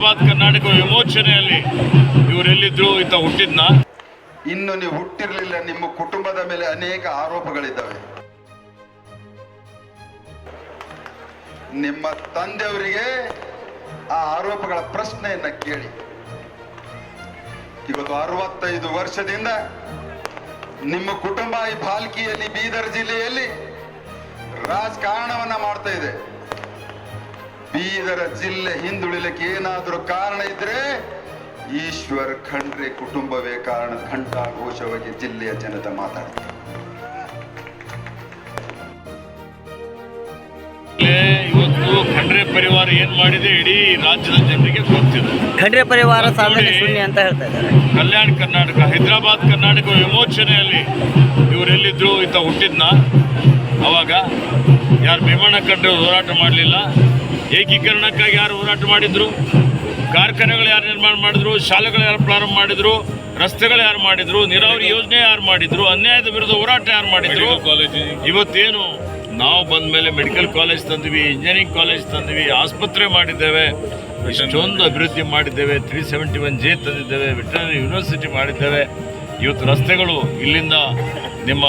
ಕರ್ನಾಟಕ ವಿಮೋಚನೆಯಲ್ಲಿ ಇವರೆಲ್ಲಿದ್ರು ಇಂತ ಹುಟ್ಟಿದ್ನ? ಇನ್ನು ನೀವು ಹುಟ್ಟಿರಲಿಲ್ಲ, ನಿಮ್ಮ ಕುಟುಂಬದ ಮೇಲೆ ಅನೇಕ ಆರೋಪಗಳಿದ್ದಾವೆ. ನಿಮ್ಮ ತಂದೆಯವರಿಗೆ ಆ ಆರೋಪಗಳ ಪ್ರಶ್ನೆಯನ್ನ ಕೇಳಿ. ಇವತ್ತು ಅರವತ್ತೈದು ವರ್ಷದಿಂದ ನಿಮ್ಮ ಕುಟುಂಬ ಈ ಭಾಲ್ಕಿಯಲ್ಲಿ ಬೀದರ್ ಜಿಲ್ಲೆಯಲ್ಲಿ ರಾಜಕಾರಣವನ್ನ ಮಾಡ್ತಾ ಇದೆ. ಬೀದರ ಜಿಲ್ಲೆ ಹಿಂದುಳಿಲಿಕ್ಕೆ ಏನಾದರೂ ಕಾರಣ ಇದ್ರೆ ಈಶ್ವರ್ ಖಂಡ್ರೆ ಕುಟುಂಬವೇ ಕಾರಣ. ಘಂಟಾಘೋಷವಾಗಿ ಜಿಲ್ಲೆಯ ಜನತೆ ಮಾತಾಡ್ತಾರೆ. ಇವತ್ತು ಖಂಡ್ರೆ ಪರಿವಾರ ಏನ್ ಮಾಡಿದೆ? ಇಡೀ ರಾಜ್ಯದ ಜನರಿಗೆ ಗೊತ್ತಿದೆ. ಖಂಡ್ರೆ ಪರಿವಾರ ಸಾಧನೆ ಶೂನ್ಯ ಅಂತ ಹೇಳ್ತಾ ಇದ್ದಾರೆ. ಕಲ್ಯಾಣ ಕರ್ನಾಟಕ ಹೈದರಾಬಾದ್ ಕರ್ನಾಟಕ ವಿಮೋಚನೆಯಲ್ಲಿ ಇವರೆಲ್ಲಿದ್ರು ಇಂತ ಹುಟ್ಟಿದ್ನ? ಅವಾಗ ಯಾರು ಭೀಮಣ್ಣ ಖಂಡ್ರೆ ಹೋರಾಟ ಮಾಡಲಿಲ್ಲ. ಏಕೀಕರಣಕ್ಕಾಗಿ ಯಾರು ಹೋರಾಟ ಮಾಡಿದ್ರು ಕಾರ್ಖಾನೆಗಳು ಯಾರು ನಿರ್ಮಾಣ ಮಾಡಿದ್ರು ಶಾಲೆಗಳು ಯಾರು ಪ್ರಾರಂಭ ಮಾಡಿದ್ರು ರಸ್ತೆಗಳು ಯಾರು ಮಾಡಿದ್ರು ನೀರಾವರಿ ಯೋಜನೆ ಯಾರು ಮಾಡಿದ್ರು ಅನ್ಯಾಯದ ವಿರುದ್ಧ ಹೋರಾಟ ಯಾರು ಮಾಡಿದ್ರು ಇವತ್ತೇನು ನಾವು ಬಂದ ಮೇಲೆ ಮೆಡಿಕಲ್ ಕಾಲೇಜ್ ತಂದ್ವಿ ಇಂಜಿನಿಯರಿಂಗ್ ಕಾಲೇಜ್ ತಂದ್ವಿ ಆಸ್ಪತ್ರೆ ಮಾಡಿದ್ದೇವೆ ಇಷ್ಟೊಂದು ಅಭಿವೃದ್ಧಿ ಮಾಡಿದ್ದೇವೆ ತ್ರೀ ಸೆವೆಂಟಿ ಒನ್ ಜೆ ತಂದಿದ್ದೇವೆ ವೆಟರ್ನರಿ ಯೂನಿವರ್ಸಿಟಿ ಮಾಡಿದ್ದೇವೆ. ಇವತ್ತು ರಸ್ತೆಗಳು ಇಲ್ಲಿಂದ ನಿಮ್ಮ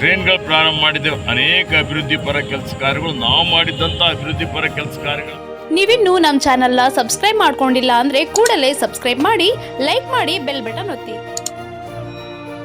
ಟ್ರೈನ್ಗಳು ಪ್ರಾರಂಭ ಮಾಡಿದ್ದೇವೆ. ಅನೇಕ ಅಭಿವೃದ್ಧಿ ಪರ ಕೆಲಸ ಕಾರ್ಯಗಳು. ನಾವು ಮಾಡಿದ್ದಂಥ ಅಭಿವೃದ್ಧಿ ಪರ ಕೆಲಸ ಕಾರ್ಯಗಳು. ನೀವಿನ್ನೂ ನಮ್ಮ ಚಾನೆಲ್ನ ಸಬ್ಸ್ಕ್ರೈಬ್ ಮಾಡ್ಕೊಂಡಿಲ್ಲ ಅಂದರೆ ಕೂಡಲೇ ಸಬ್ಸ್ಕ್ರೈಬ್ ಮಾಡಿ, ಲೈಕ್ ಮಾಡಿ, ಬೆಲ್ ಬಟನ್ ಒತ್ತಿ.